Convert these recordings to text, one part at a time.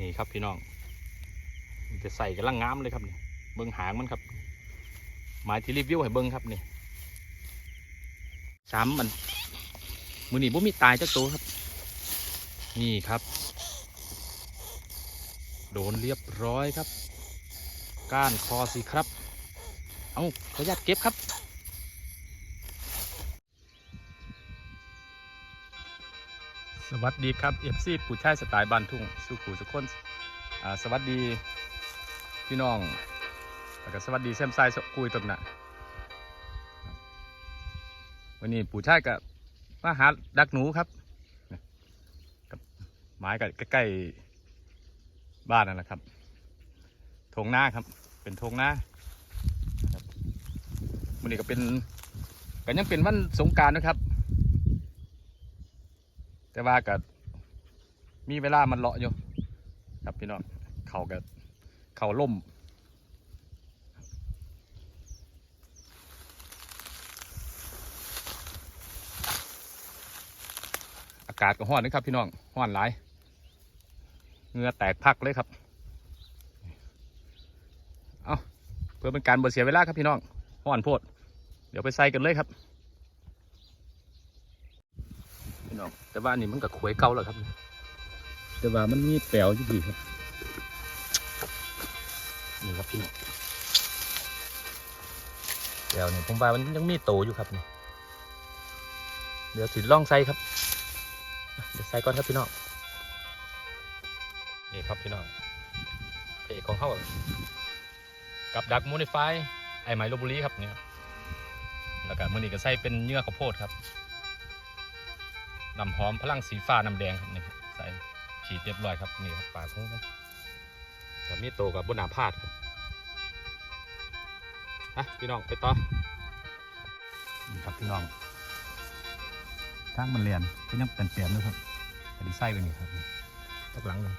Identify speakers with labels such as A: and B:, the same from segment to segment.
A: นี่ครับพี่น้องจะใส่กันลังงามเลยครับนี่เบิ้งหางมันครับหมายที่รีวิวให้เบิ้งครับนี่ช้ำมันมือนี่บ่มีตายจักตัวครับ นี่ครับ โดนเรียบร้อยครับ ก้านคอสิครับ เอาขออนุญาตเก็บครับ สวัสดีครับเอฟซีผู้ชายสไตล์บ้านทุ่งสุขูสุขคนสวัสดีพี่น้องแล้วก็สวัสดีแซมไซสกุยตบหนะวันนี้ผู้ชายกับมาหาดักหนูครับกับไม้กับใกล้ๆบ้านนั่นแหละครับทงหน้าครับ เป็นทงหน้าวันนี้ก็เป็นก็ยังเป็นวันสงการนะครับ แต่ว่าก็มีเวลามันเลาะอยู่ ครับพี่น้องเขาก็เขาล่มอากาศก็ห้อนนะครับพี่น้องห้อนหลายเงือแตกพักเลยครับเอาเพื่อเป็นการเบเสียเวลาครับพี่น้องห้อนโพด เดี๋ยวไปใส่กันเลยครับ พี่น้องแต่ว่าอันนี่มันกับขวยเก่าแล้วครับ แต่ว่ามันมีแปลวอยู่ดีครับนี่ครับพี่น้องแปลวนี่ผมว่ามันยังมีโตอยู่ครับนี่เดี๋ยวสิล่องใส่ครับอะเดี๋ยวใส่ก่อนครับพี่น้องนี่ครับพี่น้องเพจของเขากับดักโมนิฟายไอไมโลบุรีครับเนี่ยแล้วก็มือนี้ก็ใส่เป็นเนื้อข้าวโพดครับ น้ำหอมพลังสีฟ้าน้ำแดงครับนี่ครับใส่ฉีดเรียบร้อยครับนี่ครับปากของมันแต่มีโตกับบนหนาพาดครับอะพี่น้องไปต่อนี่ครับพี่น้องทางมันเรียนก็ยังเป็นเปลี่ยนด้วยครับแต่ดีไซน์ไปนี่ครับตักหลังเลย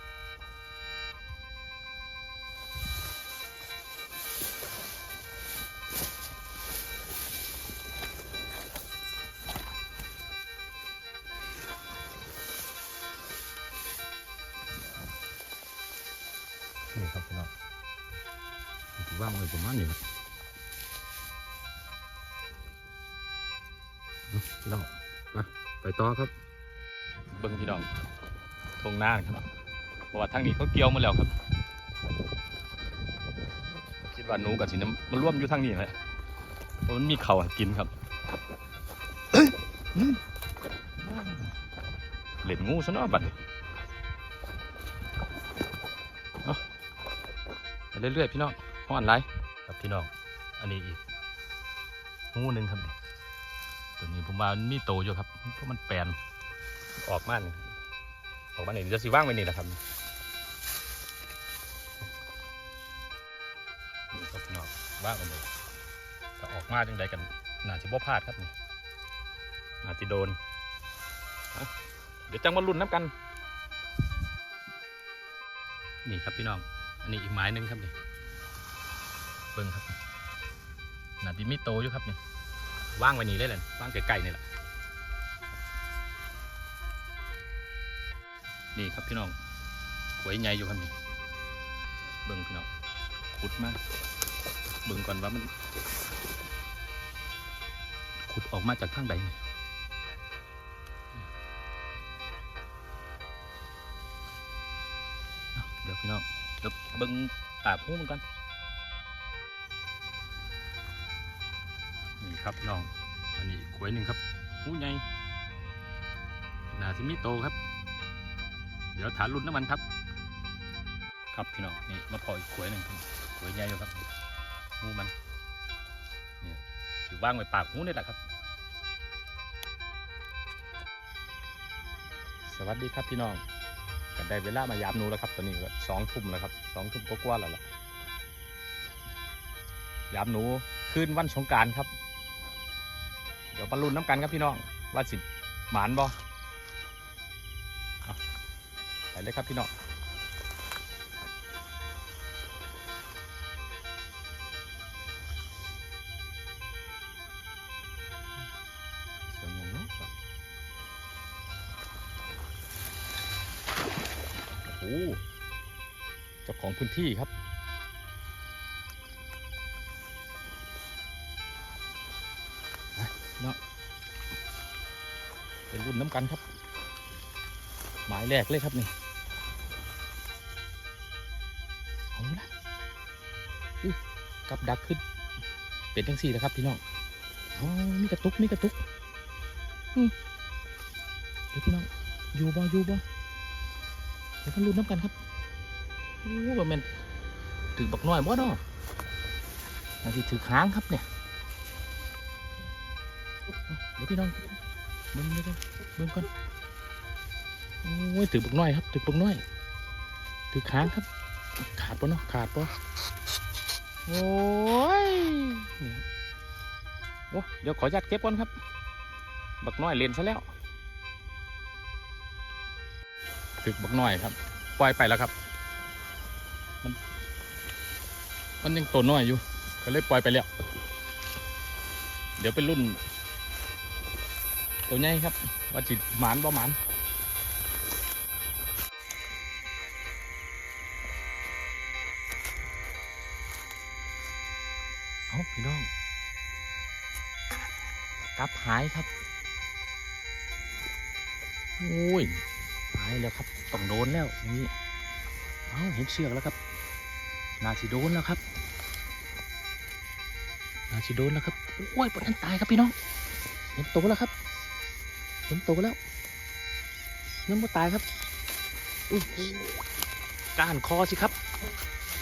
A: างไว้ประมาณนี้ครับเอาแล้วมาไปต่อครับ เบิ้งพี่น้องทงหน้าครับเพราะว่าทางนี้เขาเกี่ยวมาแล้วครับ คิดว่าหนูกับสิน้ำมันร่วมอยู่ทางนี้เลยเพราะมันมีเขาให้กินครับเอ้ยอืมเล่นงูซะเนาะบัดนี้เรื่อยๆพี่น้อง ห้อนไรครับพี่น้อง อันนี้อีกงูหนึ่งครับนี่ตัวนี้ผมว่ามีโตอยู่ครับเพราะมันแปลนออกมานี่ออกมานี่เดี๋ยวสิว่างไว้นี่แหละครับนี่ครับพี่น้องว่างไว้เลยถ้าออกมาจังใดกันน่าจะบ่พลาดครับนี่น่าจะโดนเอาเดี๋ยวจังมาลุ้นน้ำกัน นี่ครับพี่น้อง อันนี้อีกไม้หนึ่งครับนี่ เบิ่งครับน่าจะมีโตอยู่ครับนี่ว่างไว้นี่เลยแหละว่างไกลๆนี่แหละนี่ครับพี่น้องหวยใหญ่อยู่ครับนี่เบิ่งพี่น้องขุดมากเบิ่งก่อนว่ามัน ขุดออกมาจากทางใดนี่เอาเดี๋ยวพี่น้องเดี๋ยวเบิ่งปากหูมันก่อน ครับพี่น้อง อันนี้ขวยหนึ่งครับหูใหญ่น่าจะมีโตครับ เดี๋ยวฐานรุ่นน้ำมันครับ ครับพี่น้องนี่มาพออีกขวยหนึ่งขวยใหญ่อยู่ครับงูมันนี่ถือว่างไว้ปากงูนี่แหละครับ สวัสดีครับพี่น้องกันได้เวลามายามหนูแล้วครับตอนนี้สองทุ่มแล้วครับสองทุ่มก็กว่าแล้วล่ะยามหนูคืนวันสงการครับ ดี๋ยวบรรลุนน้ำกันครับพี่น้องว่าสิหมานบ่ไปเลยครับพี่น้องสวยงเนอะโอ้เจ้าของพื้นที่ครับ เป็นรุ่นน้ำกันครับ หมายแรกเลยครับนี่เอาละกับดักขึ้น เป็นทั้งสี่แล้วครับพี่น้องอ๋อมีกระตุกมีกระตุกอืมเดี๋ยวพี่น้องอยู่บ่อยู่บ่เดี๋ยวมันรุ่นน้ำกันครับโอ้ว่ามันถือบักน้อยบ่เนาะนาทีถือค้างครับเนี่ยเดี๋ยวพี่น้อง เบิ่งเบิ่งก่อนเบิ่งก่อนโอ้ยถือปักน้อยครับถือปักน้อยถือค้างครับ ขาดปะเนาะขาดปะโอ้ยโอ้เดี๋ยวขออนุญาตเก็บก่อนครับ บักน้อยเล่นซะแล้วถือบักน้อยครับ ปล่อยไปแล้วครับ มัน มันยังตัวน้อยอยู่ ก็เลยปล่อยไปแล้ว เดี๋ยวเป็นรุ่น ตัวใหญ่ครับ ว่าจิตหมานบ่หมานเอาพี่น้องกลับหายครับโอ้ยหายแล้วครับต้องโดนแล้วนี่เอาเห็นเชือกแล้วครับ นาสิโดนแล้วครับ นาสิโดนแล้วครับโอ้ยปนนั้นตายครับพี่น้อง เห็นโตแล้วครับ นโตแล้วยังไม่ตายครับอก้านคอสิครับ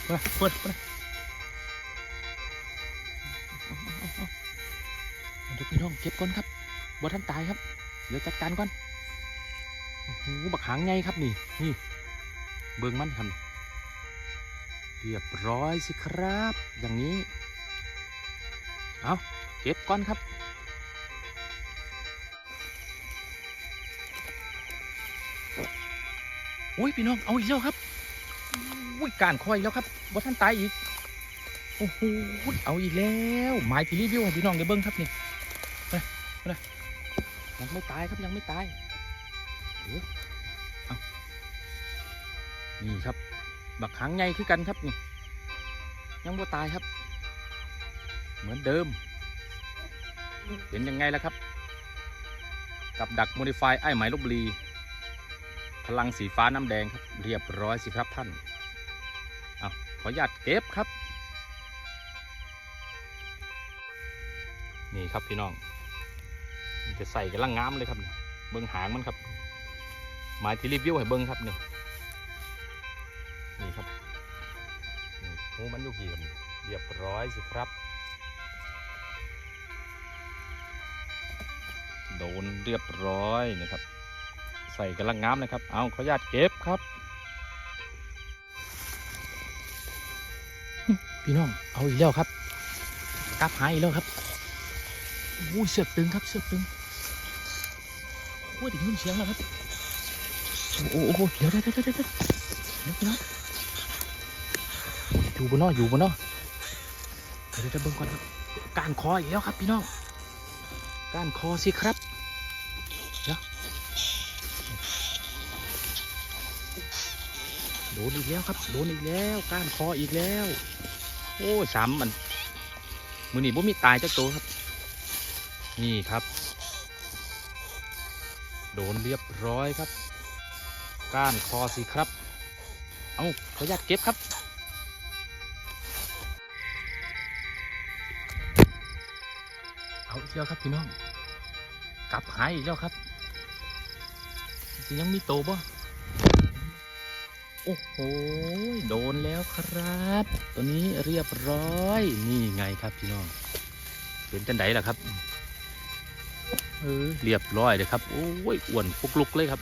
A: มาเปิดเปิดเอาเดี๋ยวพี่น้องเก็บก่อนครับบ่ท่านตายครับ เดี๋ยวจัดการก่อนโอ้โหบักหางไงครับนี่นี่ เบิ่งมันครับเรียบร้อยสิครับ อย่างนี้ เอาเก็บก่อนครับ อ้ยพี่น้องเอาอีกแล้วครับอุ้ยการคอยแล้วครับว่าท่านตายอีกโอ้โหเอาอีกแล้วหมายที่รีวิวให้พี่น้องได้เบิ้งครับนี่ไปไปเลยยังไม่ตายครับยังไม่ตายเดี๋ยวเอานี่ครับ บักหางไงคือกันครับนี่ยังไม่ตายครับ เหมือนเดิมเป็นยังไงแล่ะครับ กับดักโมดิฟายไอ้ไหมลบบุรี พลังสีฟ้าน้ำแดงครับ เรียบร้อยสิครับท่านเอาขออนุญาตเก็บครับ นี่ครับพี่น้องจะใส่กันลังงามเลยครับ เบิ้งหางมันครับ หมายที่รีวิวให้เบิ้งครับนี่นี่ครับนี่หูมันอยู่กี่ครับเรียบร้อยสิครับ โดนเรียบร้อยนะครับ ใส่กำลังงามนะครับ เอาขออนุญาตเก็บครับ พี่น้อง เอาอีกแล้วครับกลับหายอีกแล้วครับอุ้เสือกตึงครับเสือกตึงโอ้ยถึงยินเสียงแล้วครับ โอ้โหเดี๋ยวเดี๋ยวเดี๋ยวเดี๋ยวเดี๋ยวพี่น้องอยู่บนนออยู่บนนอเดี๋ยวเดี๋ยวเบิ่งก่อนครับการคออีกแล้วครับพี่น้องการคอสิครับ ดนอีกแล้วครับ โดนอีกแล้วก้านคออีกแล้ว โอ้สามมันมือนี่บ่มีตายจักตัวครับ นี่ครับ โดนเรียบร้อยครับ ก้านคอสิครับ เอาขออนุญาตเก็บครับเอาอีกแล้วครับพี่น้อง กลับหายอีกแล้วครับยังมีโตบ่ อ้โห โดนแล้วครับ ตัวนี้เรียบร้อย นี่ไงครับพี่น้อง เป็นจันไดล่ะครับ เออเรียบร้อยเลยครับ โอ้ยอ้วนปุกลุกเลยครับ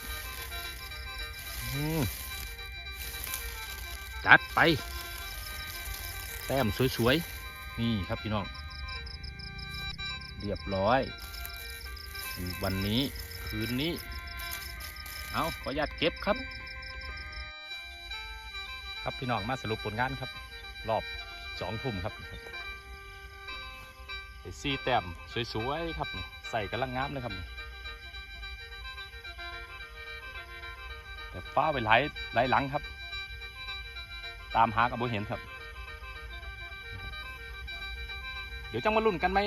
A: จัดไป แต้มสวยๆ นี่ครับพี่น้อง เรียบร้อย วันนี้คืนนี้ เอาขออนุญาตเก็บครับ ครับพี่น้องมาสรุปผลงานครับ รอบสองทุ่มครับไอ้ซี่แต้มสวยๆครับใส่กำลังงามเลยครับ แต่ฟ้าไปหลายหลายหลังครับ ตามหากับบ่เห็นครับ เดี๋ยวจังมาลุ้นกันไหม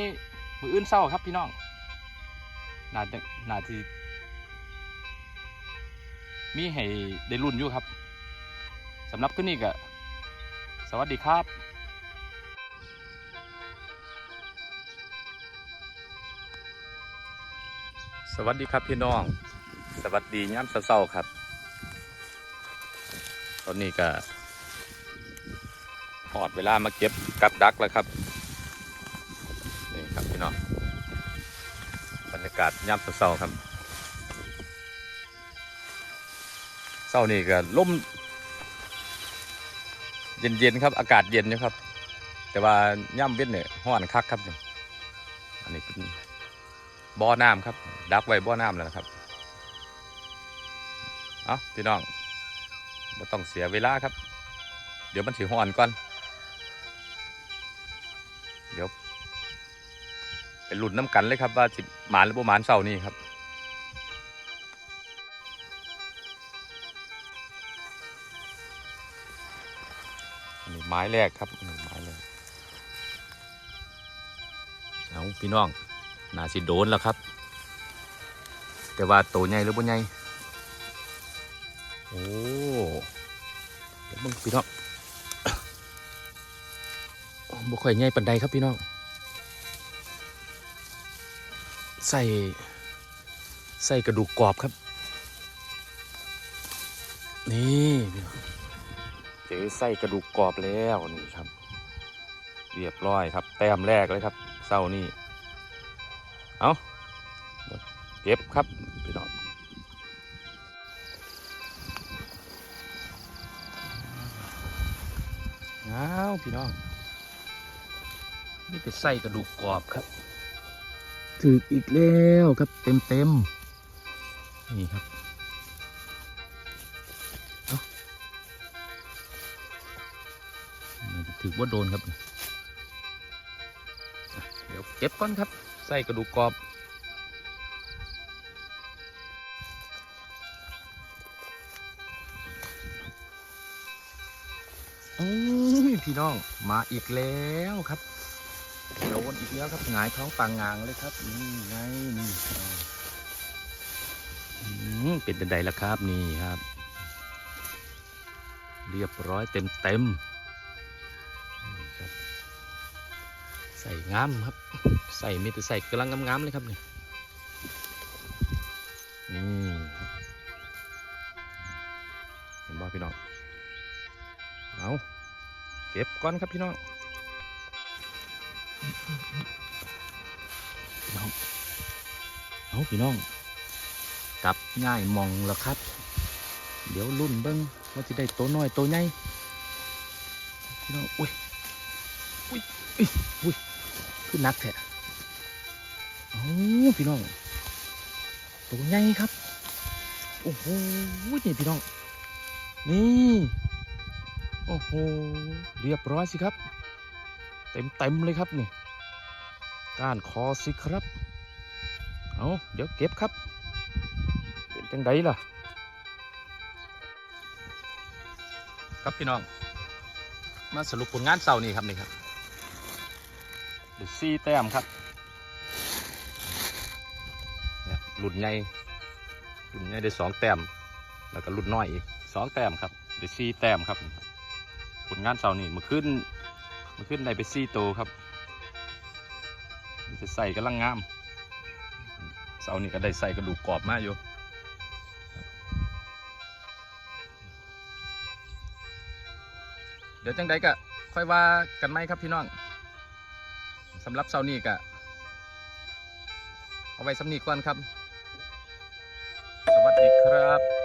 A: มืออื่นเศร้าครับพี่น้องน่าจะน่าจะมีให้ได้รุ่นอยู่ครับ สำหรับคืนนี้ก็สวัสดีครับสวัสดีครับพี่น้อง สวัสดีย่ำเศร้าๆครับ ตอนนี้ก็หอดเวลามาเก็บกับดักแล้วครับ นี่ครับพี่น้อง บรรยากาศย่ำเศร้าๆครับเศร้านี่ก็ล่ม เย็นๆครับ อากาศเย็นอยู่ครับ แต่ว่าย่ำเว้นเนี่ยห้อนคักครับนี่อันนี้เป็นบ่อน้ำครับ ดักไว้บ่อน้ำแล้วนะครับเอาพี่น้องไม่ต้องเสียเวลาครับ เดี๋ยวมันสิห้อนก่อน เดี๋ยวเป็นหลุดน้ำกันเลยครับว่าสิหมานหรือบ่หมานเสานี้ครับ ไม้แรกครับไม้แรกเอาพี่น้องน่าสิโดนแล้วครับ แต่ว่าโตใหญ่หรือบ่ใหญ่โอ้เดี๋ยวมึงพี่น้องบ่ค่อยใหญ่ปันใดครับพี่น้องใส่ใส่กระดูกกรอบครับ นี่พี่น้อง เจอใส่กระดูกกรอบแล้วนี่ครับ เรียบร้อยครับ แต้มแรกเลยครับเศร้านี่เอาเก็บครับพี่น้องอ้าวพี่น้องนี่เป็นไส้กระดูกกรอบครับ ถึกอีกแล้วครับเต็มเต็มๆนี่ครับ ถือว่าโดนครับ เดี๋ยวเก็บก่อนครับไส้กระดูกกรอบโอ้ยพี่น้องมาอีกแล้วครับโดนอีกแล้วครับหงายท้องปางงางเลยครับนี่ไงนี่เป็นจังใดแล้วครับนี่ครับ เรียบร้อยเต็มเต็ม ใส่งามครับ ใส่มีแต่ใส่กำลังงามๆเลยครับนี่นี่เห็นบ่พี่น้องเอาเก็บก่อนครับพี่น้องพี่น้องเอาพี่น้องกลับง่ายมองแล้วครับ เดี๋ยวรุ่นเบิ้งว่าจะได้ตัวน้อยตัวใหญ่พี่น้องอุ้ยอุ้ยอุ้ยอุ้ย ขึ้นนักแท้เอาพี่น้องตัวใหญ่ครับ โอ้โหนี่พี่น้อง นี่ โอ้โห เรียบร้อยสิครับ เต็มเต็มเลยครับนี่ก้านคอสิครับ เอาเดี๋ยวเก็บครับ เป็นจังไดล่ะ ครับพี่น้อง มาสรุปผลงานเสาร์นี้ครับนี่ครับ เดือซี่แต้มครับเนี่ยหลุดใหญ่หลุดใหญ่ได้สองแต้ม แล้วก็หลุดน้อยอีกสองแต้มครับเดือซี่แต้มครับผลงานเสาร์นี้มื่อคืนมื่อคืนได้ไปซี่โตครับจะใส่กำลังงามเสาร์นี้ก็ได้ใส่กระดูกกรอบมากอยู่เดี๋ยวจังใดก็ค่อยว่ากันไหมครับพี่น้อง สำหรับเสานี้ก็เอาไว้สำนีก่อนครับ สวัสดีครับ